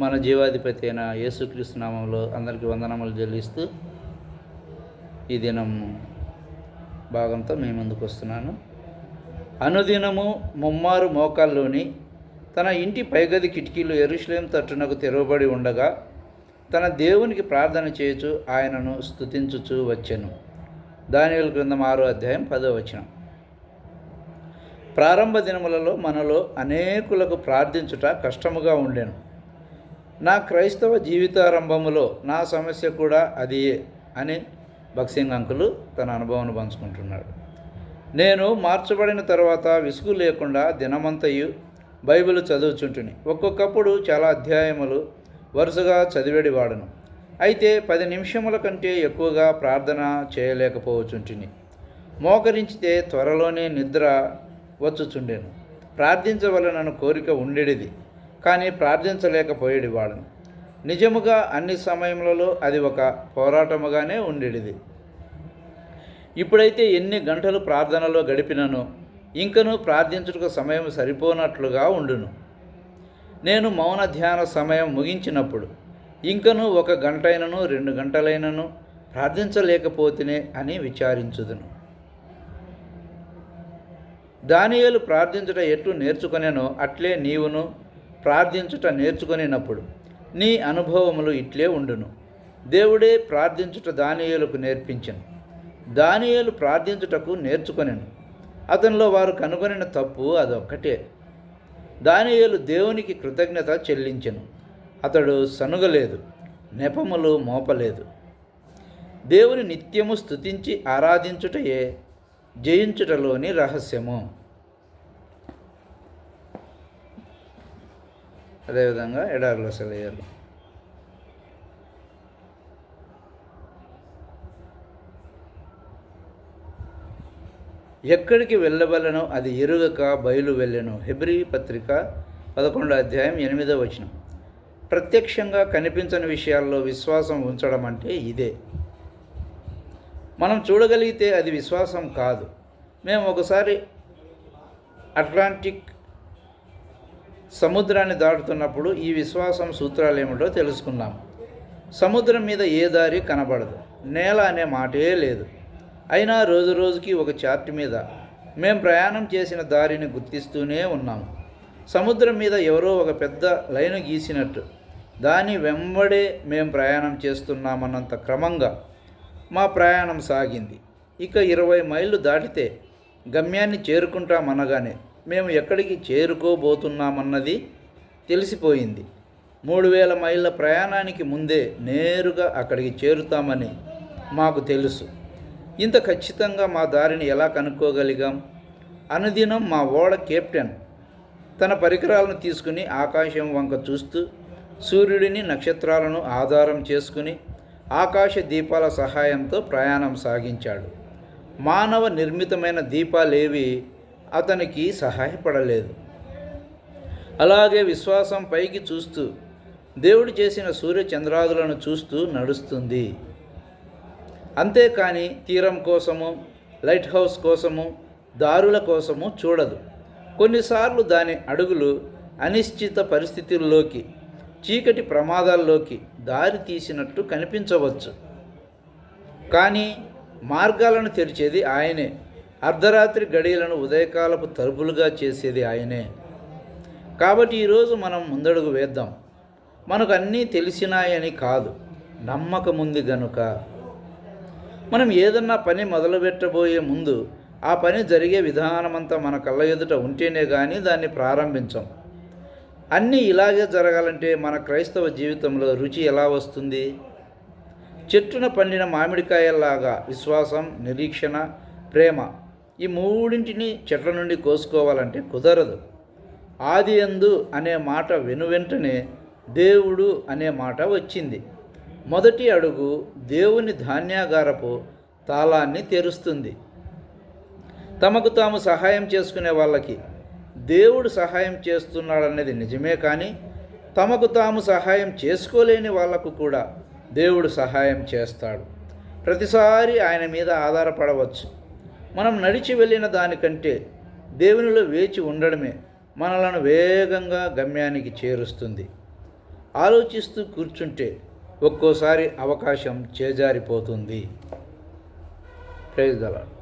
మన జీవాధిపతి అయిన యేసుక్రీస్తు నామంలో అందరికీ వందనములు చెల్లిస్తూ ఈ దినం భాగంతో మీ ముందుకు వస్తున్నాను. అనుదినము ముమ్మారు మోకాల్లోని తన ఇంటి పైగది కిటికీలు ఎరుశ్లేం తట్టునకు తెరవబడి ఉండగా తన దేవునికి ప్రార్థన చేయుచు ఆయనను స్తుతించుచు వచ్చెను. దానియుల క్రిందం ఆరో అధ్యాయం పదో వచనం. ప్రారంభ దినములలో మనలో అనేకులకు ప్రార్థించుట కష్టముగా ఉండెను. నా క్రైస్తవ జీవితారంభములో నా సమస్య కూడా అదియే అని బక్సింగ్ అంకులు తన అనుభవాన్ని పంచుకుంటున్నాడు. నేను మార్చబడిన తర్వాత విసుగు లేకుండా దినమంతయు బైబిల్ చదువుచుంటుని. ఒక్కొక్కప్పుడు చాలా అధ్యాయములు వరుసగా చదివేడివాడను అయితే పది నిమిషముల కంటే ఎక్కువగా ప్రార్థన చేయలేకపోవచుంటిని. మోకరించితే త్వరలోనే నిద్ర వచ్చుచుండెను. ప్రార్థించవలనను కోరిక ఉండేది కానీ ప్రార్థించలేకపోయేది వాడను. నిజముగా అన్ని సమయములలో అది ఒక పోరాటముగానే ఉండేది. ఇప్పుడైతే ఎన్ని గంటలు ప్రార్థనలో గడిపినను ఇంకనూ ప్రార్థించుటకు సమయం సరిపోనట్లుగా ఉండును. నేను మౌన ధ్యాన సమయం ముగించినప్పుడు ఇంకనూ ఒక గంటైనను రెండు గంటలైనను ప్రార్థించలేకపోతేనే అని విచారించుదును. దానియేలు ప్రార్థించుట ఎట్లు నేర్చుకునేనో అట్లే నీవును ప్రార్థించుట నేర్చుకొనినప్పుడు నీ అనుభవములు ఇట్లే ఉండును. దేవుడే ప్రార్థించుట దానియులకు నేర్పించను. దానియేలు ప్రార్థించుటకు నేర్చుకొనెను. అతనిలో వారు కనుగొనిన తప్పు అదొక్కటే. దానియేలు దేవునికి కృతజ్ఞత చెల్లించెను. అతడు సనుగలేదు నెపములు మోపలేదు. దేవుని నిత్యము స్తుతించి ఆరాధించుటయే జయించుటలోని రహస్యము. అదేవిధంగా ఎడారిలో సెలయ్యారు ఎక్కడికి వెళ్ళవలనో అది ఎరుగక బయలు వెళ్ళెను హెబ్రి పత్రిక పదకొండో అధ్యాయం ఎనిమిదో వచనం. ప్రత్యక్షంగా కనిపించని విషయాల్లో విశ్వాసం ఉంచడం అంటే ఇదే. మనం చూడగలిగితే అది విశ్వాసం కాదు. మేము ఒకసారి అట్లాంటిక్ సముద్రాన్ని దాటుతున్నప్పుడు ఈ విశ్వాసం సూత్రాలు ఏమిటో తెలుసుకున్నాం సముద్రం మీద ఏ దారి కనబడదు. నేల అనే మాటే లేదు. అయినా రోజు రోజుకి ఒక చార్ట్ మీద మేం ప్రయాణం చేసిన దారిని గుర్తిస్తూనే ఉన్నాము సముద్రం మీద ఎవరో ఒక పెద్ద లైను గీసినట్టు. దాని వెంబడే మేం ప్రయాణం చేస్తున్నామన్నంత క్రమంగా మా ప్రయాణం సాగింది. ఇక ఇరవై మైళ్ళు దాటితే గమ్యాన్ని చేరుకుంటామనగానే మేము ఎక్కడికి చేరుకోబోతున్నామన్నది తెలిసిపోయింది. మూడు వేల మైళ్ళ ప్రయాణానికి ముందే నేరుగా అక్కడికి చేరుతామని మాకు తెలుసు. ఇంత ఖచ్చితంగా మా దారిని ఎలా కనుక్కోగలిగాం? అనుదినం మా ఓడ కెప్టెన్ తన పరికరాలను తీసుకుని ఆకాశం వంక చూస్తూ సూర్యుడిని నక్షత్రాలను ఆధారం చేసుకుని ఆకాశ దీపాల సహాయంతో ప్రయాణం సాగించాడు. మానవ నిర్మితమైన దీపాలేవి అతనికి సహాయపడలేదు. అలాగే విశ్వాసం పైకి చూస్తూ దేవుడు చేసిన సూర్య చంద్రాదులను చూస్తూ నడుస్తుంది. అంతేకాని తీరం కోసము లైట్ హౌస్ కోసము దారుల కోసము చూడదు. కొన్నిసార్లు దాని అడుగులు అనిశ్చిత పరిస్థితుల్లోకి చీకటి ప్రమాదాల్లోకి దారి తీసినట్టు కనిపించవచ్చు. కానీ మార్గాలను తెరిచేది ఆయనే. అర్ధరాత్రి గడియలను ఉదయకాలపు తలుపులుగా చేసేది ఆయనే. కాబట్టి ఈరోజు మనం ముందడుగు వేద్దాం. మనకు అన్నీ తెలిసినాయని కాదు నమ్మకముంది గనుక. మనం ఏదన్నా పని మొదలుపెట్టబోయే ముందు ఆ పని జరిగే విధానమంతా మన కళ్ళ ఎదుట ఉంటేనే కానీ దాన్ని ప్రారంభించం. అన్నీ ఇలాగే జరగాలంటే మన క్రైస్తవ జీవితంలో రుచి ఎలా వస్తుంది? చెట్టున పండిన మామిడికాయల్లాగా విశ్వాసం నిరీక్షణ ప్రేమ ఈ మూడింటిని చెట్ల నుండి కోసుకోవాలంటే కుదరదు. ఆది ఎందు అనే మాట వెనువెంటనే దేవుడు అనే మాట వచ్చింది. మొదటి అడుగు దేవుని ధాన్యాగారపు తాళాన్ని తెరుస్తుంది. తమకు తాము సహాయం చేసుకునే వాళ్ళకి దేవుడు సహాయం చేస్తున్నాడనేది నిజమే కానీ తమకు తాము సహాయం చేసుకోలేని వాళ్ళకు కూడా దేవుడు సహాయం చేస్తాడు. ప్రతిసారి ఆయన మీద ఆధారపడవచ్చు. మనం నడిచి వెళ్ళిన దానికంటే దేవునిలో వేచి ఉండడమే మనలను వేగంగా గమ్యానికి చేరుస్తుంది. ఆలోచిస్తూ కూర్చుంటే ఒక్కోసారి అవకాశం చేజారిపోతుంది. ప్రయోజనాలు